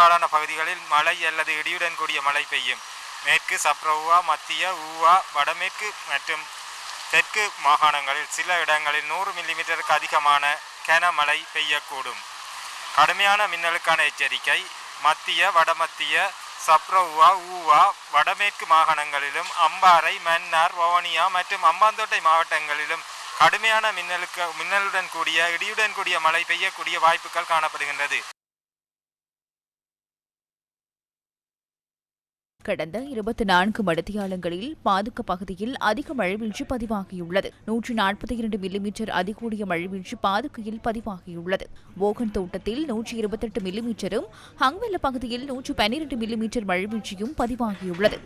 பெரும்பாலான பகுதிகளில் மழை அல்லது இடியுடன் கூடிய மழை பெய்யும். மேற்கு சப்ரவுவா மத்திய ஊவா வடமேற்கு மற்றும் தெற்கு மாகாணங்களில் சில இடங்களில் நூறு மில்லிமீட்டருக்கு அதிகமான கனமழை பெய்யக்கூடும். கடுமையான மின்னலுக்கான எச்சரிக்கை மத்திய வடமத்திய சப்ரவுவா ஊவா வடமேற்கு மாகாணங்களிலும் அம்பாறை மன்னார் வவுனியா மற்றும் அம்பாந்தோட்டை மாவட்டங்களிலும் கடுமையான மின்னலுக்கு மின்னலுடன் கூடிய இடியுடன் கூடிய மழை பெய்யக்கூடிய வாய்ப்புகள் காணப்படுகின்றது. கடந்த இருபத்தி நான்கு மடத்தியாலங்களில் பாதுக்க பகுதியில் அதிக மழைவீழ்ச்சி பதிவாகியுள்ளது. நூற்றி நாற்பத்தி இரண்டு மில்லிமீட்டர் அதிகூடிய மழைவீழ்ச்சி பாதுக்கையில் பதிவாகியுள்ளது. போகன் தோட்டத்தில் நூற்றி இருபத்தெட்டு மில்லிமீட்டரும் ஹங்வெல்ல பகுதியில் நூற்றி பன்னிரண்டு மில்லிமீட்டர் மழைவீழ்ச்சியும் பதிவாகியுள்ளது.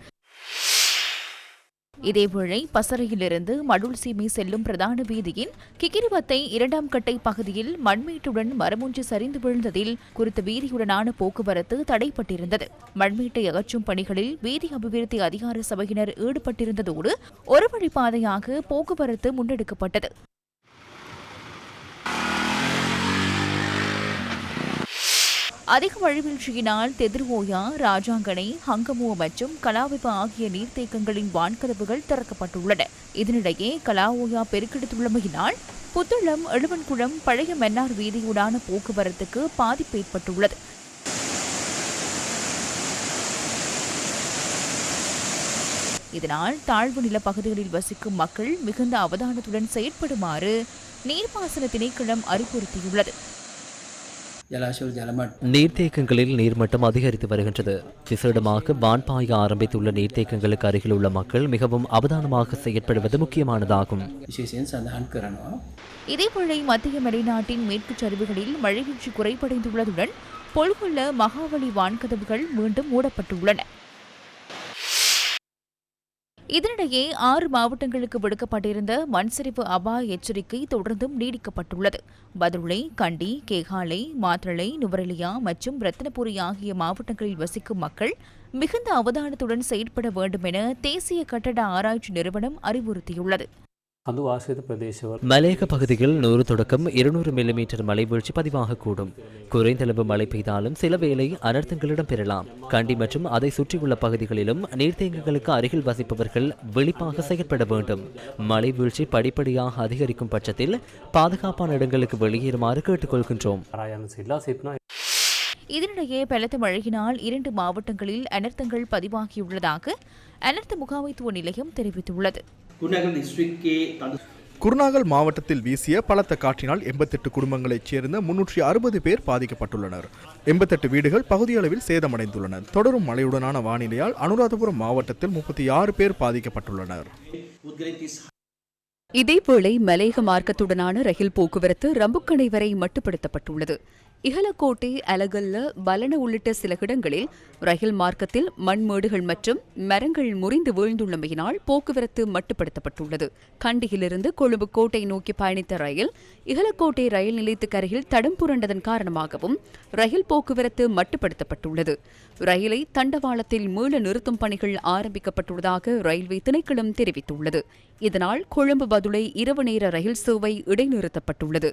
இதேவேளை பசறையிலிருந்து மடுள் சீமை செல்லும் பிரதான வீதியின் கிகிரிவத்தை இரண்டாம் கட்டை பகுதியில் மண்மீட்டுடன் மரமொன்று சரிந்து விழுந்ததில் குறித்த வீதியுடனான போக்குவரத்து தடைப்பட்டிருந்தது. மண்மீட்டை அகற்றும் பணிகளில் வீதி அபிவிருத்தி அதிகார சபையினர் ஈடுபட்டிருந்ததோடு ஒரு வழிப்பாதையாக போக்குவரத்து முன்னெடுக்கப்பட்டது. அதிக மழைவீழ்ச்சியினால் தெதிர்வோயா ராஜாங்கனை ஹங்கமோ மற்றும் கலாவிப ஆகிய நீர்த்தேக்கங்களின் வான்கதவுகள் திறக்கப்பட்டுள்ளன. இதனிடையே கலாவோயா பெருக்கெடுத்துள்ளமையினால் புத்தளம் எழுவன்குளம் பழைய மன்னார் வீதியுடான போக்குவரத்துக்கு பாதிப்பு ஏற்பட்டுள்ளது. இதனால் தாழ்வு நில பகுதிகளில் வசிக்கும் மக்கள் மிகுந்த அவதானத்துடன் செயற்படுமாறு நீர்ப்பாசன திணைக்களம் அறிவுறுத்தியுள்ளது. நீர்த்தேக்கங்களில் நீர்மட்டம் அதிகரித்து வருகின்றது. விசேடமாக வான்பாய ஆரம்பித்துள்ள நீர்த்தேக்கங்களுக்கு அருகில் உள்ள மக்கள் மிகவும் அவதானமாக செயற்படுவது முக்கியமானதாகும். இதேபோல மத்திய மலைநாட்டின் மேற்கு சரிவுகளில் மழை மழைவீழ்ச்சி குறைபடைந்துள்ளதுடன் பொழுதுள்ள மகாவலி வான்கதவுகள் மீண்டும் மூடப்பட்டுள்ளன. இதனிடையே ஆறு மாவட்டங்களுக்கு விடுக்கப்பட்டிருந்த மண்சரிவு அபாய எச்சரிக்கை தொடர்ந்தும் நீடிக்கப்பட்டுள்ளது. பதுளை கண்டி கேகாலை மாத்தளை நுவரலியா மற்றும் ரத்தினபுரி ஆகிய மாவட்டங்களில் வசிக்கும் மக்கள் மிகுந்த அவதானத்துடன் செயற்பட வேண்டும் என தேசிய கட்டட ஆராய்ச்சி நிறுவனம் அறிவுறுத்தியுள்ளது. மலையக பகுதியில் நூறு தொடக்கம் இருநூறு மில்லிமீட்டர் மழை வீழ்ச்சி பதிவாகக்கூடும் குறைந்தளவு மழை பெய்தாலும் சில வேளை அனர்த்தங்களிடம் பெறலாம். கண்டி மற்றும் அதை சுற்றியுள்ள பகுதிகளிலும் நீர்த்தேங்கங்களுக்கு அருகில் வசிப்பவர்கள் விழிப்பாக செயற்பட வேண்டும். மழை வீழ்ச்சி படிப்படியாக அதிகரிக்கும் பட்சத்தில் பாதுகாப்பான இடங்களுக்கு வெளியேறுமாறு கேட்டுக்கொள்கின்றோம். இதனிடையே பலத்த மழையினால் இரண்டு மாவட்டங்களில் அனர்த்தங்கள் பதிவாகியுள்ளதாக அனர்த்த முகாமைத்துவ நிலையம் தெரிவித்துள்ளது. குருநாகல் மாவட்டத்தில் வீசிய பலத்த காற்றினால் எண்பத்தெட்டு குடும்பங்களைச் சேர்ந்த முன்னூற்றி அறுபது பேர் பாதிக்கப்பட்டுள்ளனர். எண்பத்தெட்டு வீடுகள் பகுதியளவில் சேதமடைந்துள்ளன. தொடரும் மழையுடனான வானிலையால் அனுராதபுரம் மாவட்டத்தில் முப்பத்தி ஆறு பேர் பாதிக்கப்பட்டுள்ளனர். இதேவேளை மலேக மார்க்கத்துடனான ரயில் போக்குவரத்து ரம்புக்கணை வரை மட்டுப்படுத்தப்பட்டுள்ளது. இகலக்கோட்டை அலகல்ல பலன உள்ளிட்ட சில இடங்களில் ரயில் மார்க்கத்தில் மண்மேடுகள் மற்றும் மரங்கள் முறிந்து வீழ்ந்துள்ளமையினால் போக்குவரத்து மட்டுப்படுத்தப்பட்டுள்ளது. கண்டியிலிருந்து கொழும்பு கோட்டை நோக்கி பயணித்த ரயில் இகலக்கோட்டை ரயில் நிலையத்துக்கு அருகில் தடம் புரண்டதன் காரணமாகவும் ரயில் போக்குவரத்து மட்டுப்படுத்தப்பட்டுள்ளது. ரயிலை தண்டவாளத்தில் மீள நிறுத்தும் பணிகள் ஆரம்பிக்கப்பட்டுள்ளதாக ரயில்வே திணைக்களம் தெரிவித்துள்ளது. இதனால் கொழும்பு பதுளை இரவு நேர ரயில் சேவை இடைநிறுத்தப்பட்டுள்ளது.